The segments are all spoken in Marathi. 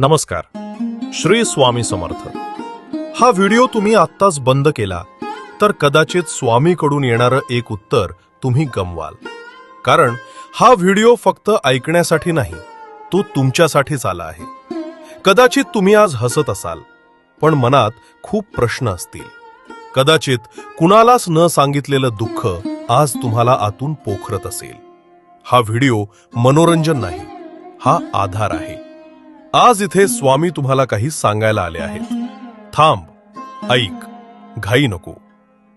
नमस्कार. श्री स्वामी समर्थ. हा व्हिडिओ तुम्ही आत्ताच बंद केला तर कदाचित स्वामीकडून येणारं एक उत्तर तुम्ही गमवाल. कारण हा व्हिडिओ फक्त ऐकण्यासाठी नाही तो तुमच्यासाठीच आला आहे. कदाचित तुम्ही आज हसत असाल पण मनात खूप प्रश्न असतील. कदाचित कुणालाच न सांगितलेलं दुःख आज तुम्हाला आतून पोखरत असेल. हा व्हिडिओ मनोरंजन नाही हा आधार आहे. आज इथे स्वामी तुम्हाला काही सांगायला आले आहेत. थांब ऐक घाई नको.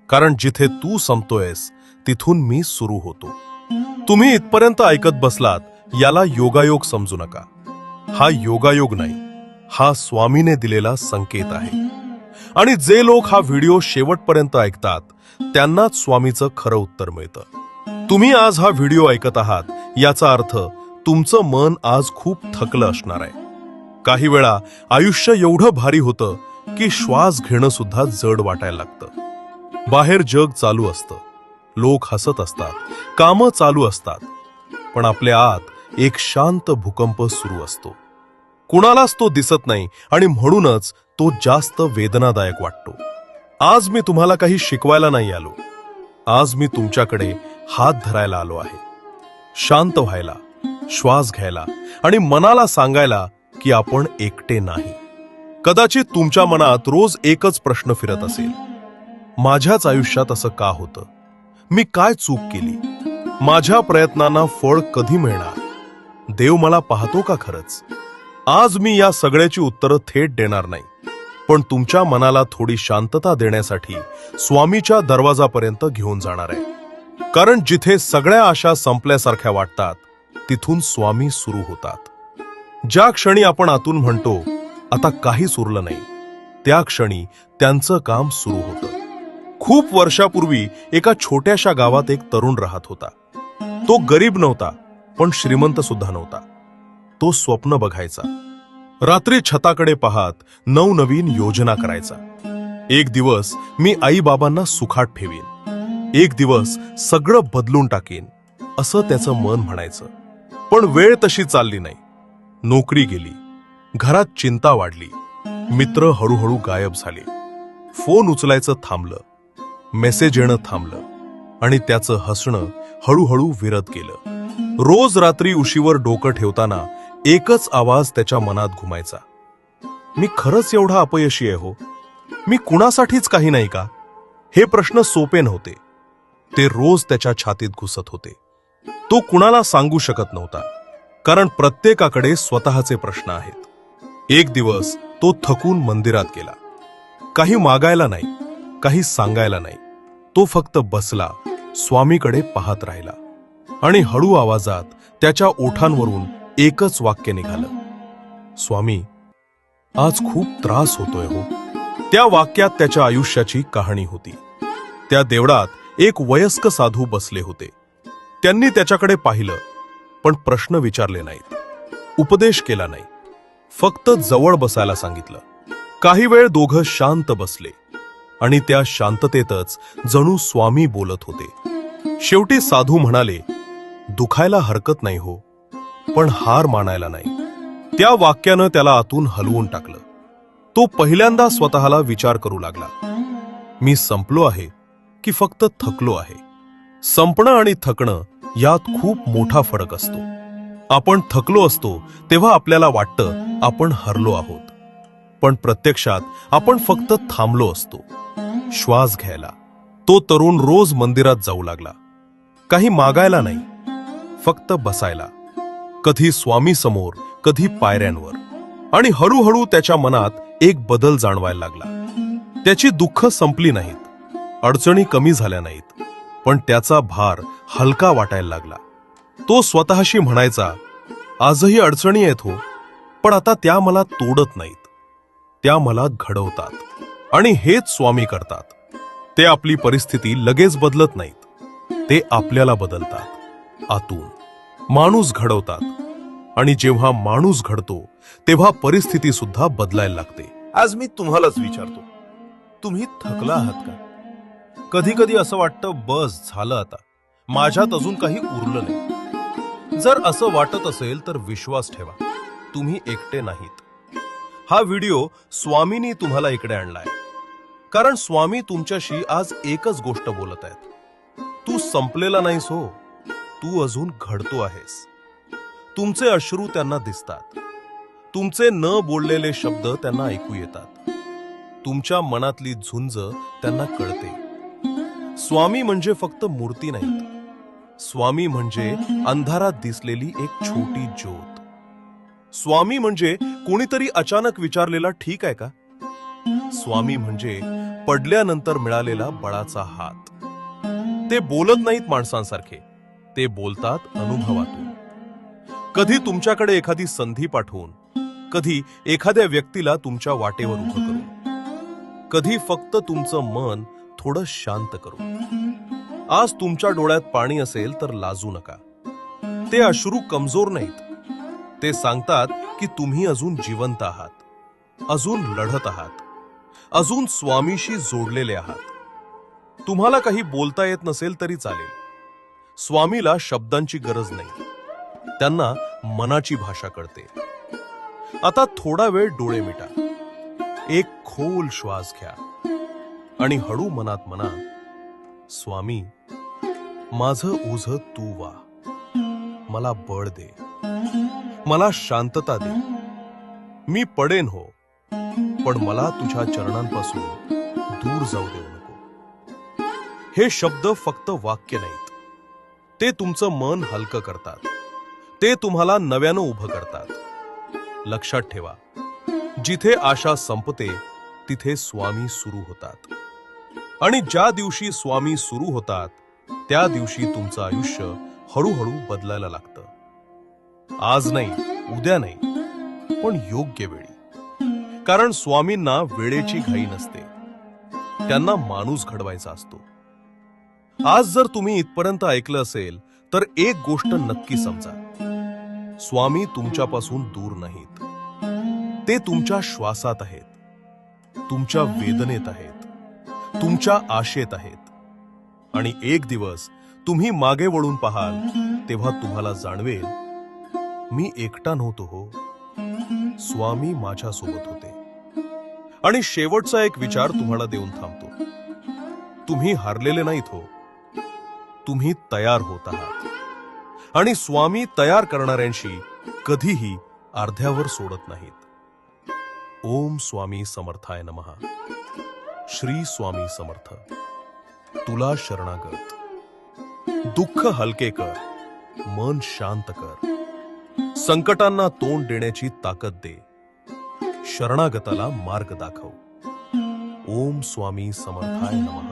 कारण जिथे तू संपतोयस तिथून मी सुरू होतो. तुम्ही इथपर्यंत ऐकत बसलात याला योगायोग समजू नका. हा योगायोग नाही हा स्वामीने दिलेला संकेत आहे. आणि जे लोक हा व्हिडिओ शेवटपर्यंत ऐकतात त्यांनाच स्वामीचं खरं उत्तर मिळतं. तुम्ही आज हा व्हिडिओ ऐकत आहात याचा अर्थ तुमचं मन आज खूप थकलं असणार आहे. काही वेळा आयुष्य एवढं भारी होतं की श्वास घेणं सुद्धा जड वाटायला लागतं. बाहेर जग चालू असतं. लोक हसत असतात. कामं चालू असतात. पण आपल्या आत एक शांत भूकंप सुरू असतो. कुणालाच तो दिसत नाही आणि म्हणूनच तो जास्त वेदनादायक वाटतो. आज मी तुम्हाला काही शिकवायला नाही आलो. आज मी तुमच्याकडे हात धरायला आलो आहे. शांत व्हायला श्वास घ्यायला आणि मनाला सांगायला की आपण एकटे नाही. कदाचित तुमच्या मनात रोज एकच प्रश्न फिरत असेल. माझ्याच आयुष्यात असं का होतं? मी काय चूक केली? माझ्या प्रयत्नांना फळ कधी मिळणार? देव मला पाहतो का खरंच? आज मी या सगळ्याची उत्तरं थेट देणार नाही. पण तुमच्या मनाला थोडी शांतता देण्यासाठी स्वामीच्या दरवाजापर्यंत घेऊन जाणार आहे. कारण जिथे सगळ्या आशा संपल्यासारख्या वाटतात तिथून स्वामी सुरू होतात. ज्या क्षणी आपण आतून म्हणतो आता काहीच उरलं नाही त्या क्षणी त्यांचं काम सुरू होतं. खूप वर्षापूर्वी एका छोट्याशा गावात एक तरुण राहत होता. तो गरीब नव्हता पण श्रीमंत सुद्धा नव्हता. तो स्वप्न बघायचा. रात्री छताकडे पाहत नवनवीन योजना करायचा. एक दिवस मी आई बाबांना सुखाट ठेवीन. एक दिवस सगळं बदलून टाकेन असं त्याचं मन म्हणायचं. पण वेळ तशी चालली नाही. नोकरी गेली. घरात चिंता वाढली. मित्र हळूहळू गायब झाले. फोन उचलायचं थांबलं. मेसेज येणं थांबलं. आणि त्याचं हसणं हळूहळू विरत गेलं. रोज रात्री उशीवर डोकं ठेवताना एकच आवाज त्याच्या मनात घुमायचा. मी खरंच एवढा अपयशी आहे हो? मी कुणासाठीच काही नाही का? हे प्रश्न सोपे नव्हते. ते रोज त्याच्या छातीत घुसत होते. तो कुणाला सांगू शकत नव्हता. कारण प्रत्येकाकडे स्वतःचे प्रश्न आहेत. एक दिवस तो थकून मंदिरात गेला. काही मागायला नाही काही सांगायला नाही. तो फक्त बसला स्वामीकडे पाहत राहिला आणि हळू आवाजात त्याच्या ओठांवरून एकच वाक्य निघालं. स्वामी आज खूप त्रास होतोय हो. त्या वाक्यात त्याच्या आयुष्याची कहाणी होती. त्या देवळात एक वयस्क साधू बसले होते. त्यांनी त्याच्याकडे पाहिलं. पण प्रश्न विचारले नाहीत. उपदेश केला नाही. फक्त जवळ बसायला सांगितलं. काही वेळ दोघं शांत बसले. आणि त्या शांततेतच जणू स्वामी बोलत होते. शेवटी साधू म्हणाले दुखायला हरकत नाही हो पण हार मानायला नाही. त्या वाक्यानं त्याला आतून हलवून टाकलं. तो पहिल्यांदा स्वतःला विचार करू लागला. मी संपलो आहे की फक्त थकलो आहे? संपणं आणि थकणं यात खूप मोठा फरक असतो. आपण थकलो असतो तेव्हा आपल्याला वाटतं आपण हरलो आहोत. पण प्रत्यक्षात आपण फक्त थांबलो असतो. श्वास घ्यायला. तो तरुण रोज मंदिरात जाऊ लागला. काही मागायला नाही. फक्त बसायला. कधी स्वामी समोर कधी पायऱ्यांवर. आणि हळूहळू त्याच्या मनात एक बदल जाणवायला लागला. त्याची दुःख संपली नाहीत. अडचणी कमी झाल्या नाहीत. पण त्याचा भार हलका वाटायला लागला. तो स्वतःशी म्हणायचा आजही अडचणी आहेत हो पण आता त्या मला तोडत नाहीत. त्या मला घडवतात आणि हेच स्वामी करतात. ते आपली परिस्थिती लगेच बदलत नाहीत. ते आपल्याला बदलतात. आतून माणूस घडवतात. आणि जेव्हा माणूस घडतो तेव्हा परिस्थिती सुद्धा बदलायला लागते. आज मी तुम्हालाच विचारतो. तुम्ही थकला आहात का? कधी कधी असं वाटतं बस झालं आता. माझ्यात अजून काही उरलं नाही. जर असं वाटत असेल तर विश्वास ठेवा. तुम्ही एकटे नाहीत. हा व्हिडिओ स्वामींनी तुम्हाला इकडे आणलाय. कारण स्वामी तुमच्याशी आज एकच गोष्ट बोलत आहेत. तू संपलेला नाहीस हो. तू अजून घडतो आहेस. तुमचे अश्रू त्यांना दिसतात. तुमचे न बोललेले शब्द त्यांना ऐकू येतात. तुमच्या मनातली झुंज त्यांना कळते. स्वामी म्हणजे फक्त मूर्ती नाहीत. स्वामी म्हणजे अंधारात दिसलेली एक छोटी ज्योत. स्वामी म्हणजे कोणीतरी अचानक विचारलेला ठीक आहे का? स्वामी म्हणजे पडल्यानंतर मिळालेला बळाचा हात. ते बोलत नाहीत माणसांसारखे. ते बोलतात अनुभवातून. कधी तुमच्याकडे एखादी संधी पाठवून कधी एखाद्या व्यक्तीला तुमच्या वाटेवर उभं करून कधी फक्त तुमचं मन थोडं शांत करून आज तुमच्या डोळ्यात पाणी असेल तर लाजू नका. ते अश्रू कमजोर नाहीत. ते सांगतात की तुम्ही अजून जिवंत आहात. अजून लढत आहात. अजून स्वामीशी जोडलेले आहात. तुम्हाला काही बोलता येत नसेल तरी चालेल. स्वामीला शब्दांची गरज नाही. त्यांना मनाची भाषा कळते. आता थोडा वेळ डोळे मिटा. एक खोल श्वास घ्या. आणि हळू मनात म्हणा स्वामी माझं ओझ तू वा. मला बळ दे. मला शांतता दे. मी पडेन हो पण मला तुझ्या चरणांपासून दूर जाऊ देऊ नको. हे शब्द फक्त वाक्य नाहीत. ते तुमचं मन हलकं करतात. ते तुम्हाला नव्यानं उभं करतात. लक्षात ठेवा जिथे आशा संपते तिथे स्वामी सुरू होतात. आणि ज्या दिवशी स्वामी सुरू होतात त्या दिवशी तुमचं आयुष्य हळूहळू बदलायला लागतं. आज नाही उद्या नाही पण योग्य वेळी. कारण स्वामींना वेळेची घाई नसते. त्यांना माणूस घडवायचा असतो. आज जर तुम्ही इथपर्यंत ऐकलं असेल तर एक गोष्ट नक्की समजा. स्वामी तुमच्यापासून दूर नाहीत. ते तुमच्या श्वासात आहेत. तुमच्या वेदनेत आहेत. तुमच्या आशेत आहेत. आणि एक दिवस तुम्ही मागे वळून पाहाल तेव्हा तुम्हाला जाणवेल मी एकटा नव्हतो हो. स्वामी माझ्या सोबत होते. आणि शेवटचा एक विचार तुम्हाला देऊन थांबतो. तुम्ही हारलेले नाहीत हो. तुम्ही तयार होत आहात. आणि स्वामी तयार करणाऱ्यांशी कधीही अर्ध्यावर सोडत नाहीत. ओम स्वामी समर्थाय नमः. श्री स्वामी समर्थ. तुला शरणागत. दुःख हलके कर. मन शांत कर. संकटांना तोंड देण्याची ताकद दे. शरणागताला मार्ग दाखव. ओम स्वामी समर्थाय नमः.